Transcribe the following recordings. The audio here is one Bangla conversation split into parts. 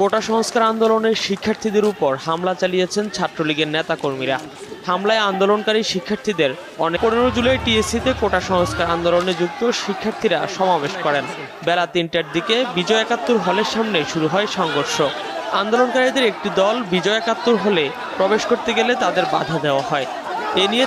কোটা সংস্কার আন্দোলনের শিক্ষার্থীদের উপর হামলা চালিয়েছেন ছাত্রলীগের নেতাকর্মীরা। হামলায় আন্দোলনকারী শিক্ষার্থীদের অনেক। পনেরো জুলাই টিএসসিতে কোটা সংস্কার আন্দোলনে যুক্ত শিক্ষার্থীরা সমাবেশ করেন। বেলা তিনটার দিকে বিজয় একাত্তর হলের সামনে শুরু হয় সংঘর্ষ। আন্দোলনকারীদের একটি দল বিজয় একাত্তর হলে প্রবেশ করতে গেলে তাদের বাধা দেওয়া হয়। এ নিয়ে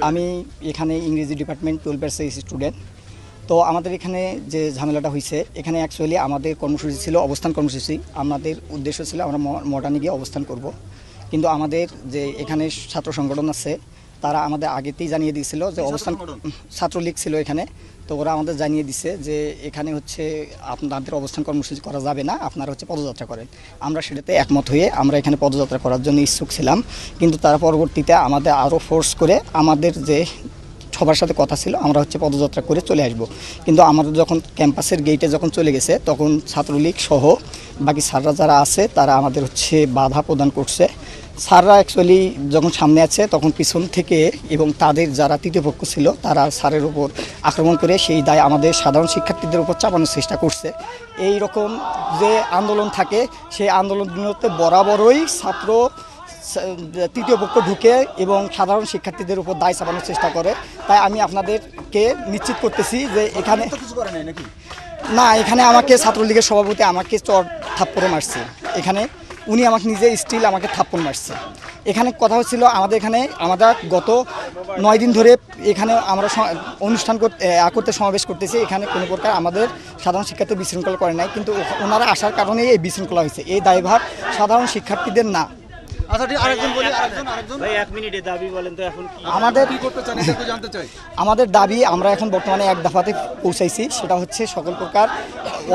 আমি এখানে ইংরেজি ডিপার্টমেন্ট টুয়েলভ স্টুডেন্ট তো আমাদের এখানে যে ঝামেলাটা হয়েছে এখানে অ্যাকচুয়ালি আমাদের কর্মসূচি ছিল অবস্থান কর্মসূচি। আমাদের উদ্দেশ্য ছিল আমরা ম- মডার্নে গিয়ে অবস্থান করব। কিন্তু আমাদের যে এখানে ছাত্র সংগঠন আছে তারা আমাদের আগেতেই জানিয়ে দিয়েছিল যে অবস্থান ছাত্রলীগ ছিল এখানে। তো ওরা আমাদের জানিয়ে দিছে যে এখানে হচ্ছে আপনাদের অবস্থান কর্মসূচি করা যাবে না আপনারা হচ্ছে পদযাত্রা করেন। আমরা সেটাতে একমত হয়ে আমরা এখানে পদযাত্রা করার জন্য ইচ্ছুক ছিলাম। কিন্তু তারা পরবর্তীতে আমাদের আরও ফোর্স করে আমাদের যে সবার সাথে কথা ছিল আমরা হচ্ছে পদযাত্রা করে চলে আসব। কিন্তু আমাদের যখন ক্যাম্পাসের গেটে যখন চলে গেছে তখন ছাত্রলীগ সহ বাকি স্যাররা যারা আছে তারা আমাদের হচ্ছে বাধা প্রদান করছে। স্যাররা অ্যাকচুয়ালি যখন সামনে আছে তখন পিছন থেকে এবং তাদের যারা তৃতীয় পক্ষ ছিল তারা স্যারের উপর আক্রমণ করে সেই দায় আমাদের সাধারণ শিক্ষার্থীদের উপর চাপানোর চেষ্টা করছে। এই রকম যে আন্দোলন থাকে সেই আন্দোলনগুলোতে বরাবরই ছাত্র তৃতীয় পক্ষ ঢুকে এবং সাধারণ শিক্ষার্থীদের উপর দায় চাপানোর চেষ্টা করে। তাই আমি আপনাদেরকে নিশ্চিত করতেছি যে এখানে না এখানে আমাকে ছাত্রলীগের সভাপতি আমাকে চর থাপ্পড়ে মারছে। এখানে উনি আমাকে নিজে স্টিল আমাকে থাপ্পন মারছে। এখানে কথা হচ্ছিল আমাদের এখানে, আমরা গত নয় দিন ধরে এখানে আমরা অনুষ্ঠান করতে সমাবেশ করতেছি। এখানে কোনো প্রকার আমাদের সাধারণ শিক্ষার্থী বিশৃঙ্খলা করে নাই। কিন্তু ওনারা আসার কারণেই এই বিশৃঙ্খলা হয়েছে। এই দায়ভার সাধারণ শিক্ষার্থীদের না। আচ্ছা ঠিক আরেকজন বলি আরেকজন আরেকজন। ভাই এক মিনিটে দাবি বলেন তো এখন কি? আমাদের কি করতে চান এটা একটু জানতে চাই। আমাদের দাবি আমরা এখন বর্তমানে এক দফাতে পৌঁছাইছি সেটা হচ্ছে সকল প্রকার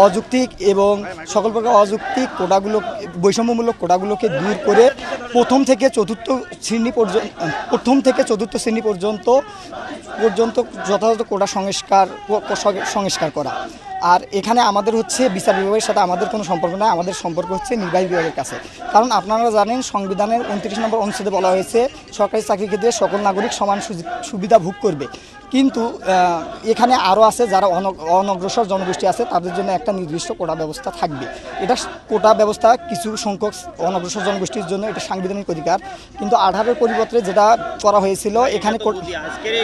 অযৌক্তিক এবং সকল প্রকার অযৌক্তিক কোটাগুলো বৈষম্যমূলক কোটাগুলোকে দূর করে প্রথম থেকে চতুর্থ শ্রেণি পর্যন্ত প্রথম থেকে চতুর্থ শ্রেণি পর্যন্ত পর্যন্ত যথাযথ কোটা সংস্কার সংস্কার করা। আর এখানে আমাদের হচ্ছে বিচার বিভাগের সাথে আমাদের কোনো সম্পর্ক নয় আমাদের সম্পর্ক হচ্ছে নির্বাহী বিভাগের কাছে। কারণ আপনারা জানেন, সংবিধানের উনত্রিশ নম্বর অনুচ্ছেদে বলা হয়েছে, সরকারি চাকরি ক্ষেত্রে সকল নাগরিক সমান সুবিধা ভোগ করবে। কিন্তু এখানে আরও আছে যারা অন- অনগ্রসর জনগোষ্ঠী আছে তাদের জন্য একটা নির্দিষ্ট কোটা ব্যবস্থা থাকবে। এটা কোটা ব্যবস্থা কিছু সংখ্যক অনগ্রসর জনগোষ্ঠীর জন্য এটা সাংবিধানিক অধিকার। কিন্তু আঠারোর পরিবর্তে যেটা করা হয়েছিল এখানে তাহলে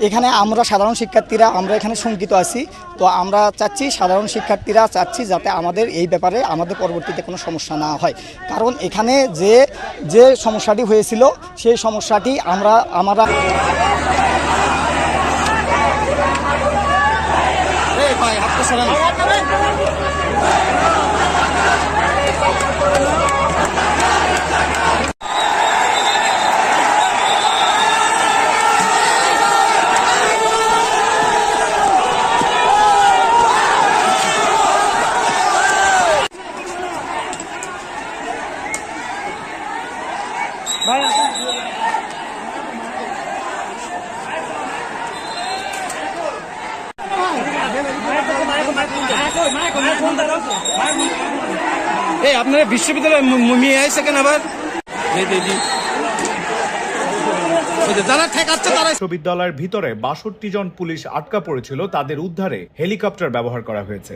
এখন আমরা সাধারণ শিক্ষার্থীরা আমরা এখানে শঙ্কিত আছি। তো আমরা চাচ্ছি সাধারণ শিক্ষার্থীরা চাচ্ছি যাতে আমাদের এই ব্যাপারে আমাদের পরবর্তীতে কোনো সমস্যা না হয়। কারণ এখানে যে যে সমস্যাটি হয়েছিল সেই সমস্যাটি আমরা আমরা ভাই হাতটা এই আপনারা বিশ্ববিদ্যালয়ে মিয়ে আইসে কেন আবার? যারা ঠেকাচ্ছে তারা বিশ্ববিদ্যালয়ের ভিতরে বাষট্টি জন পুলিশ আটকা পড়েছিল তাদের উদ্ধারে হেলিকপ্টার ব্যবহার করা হয়েছে।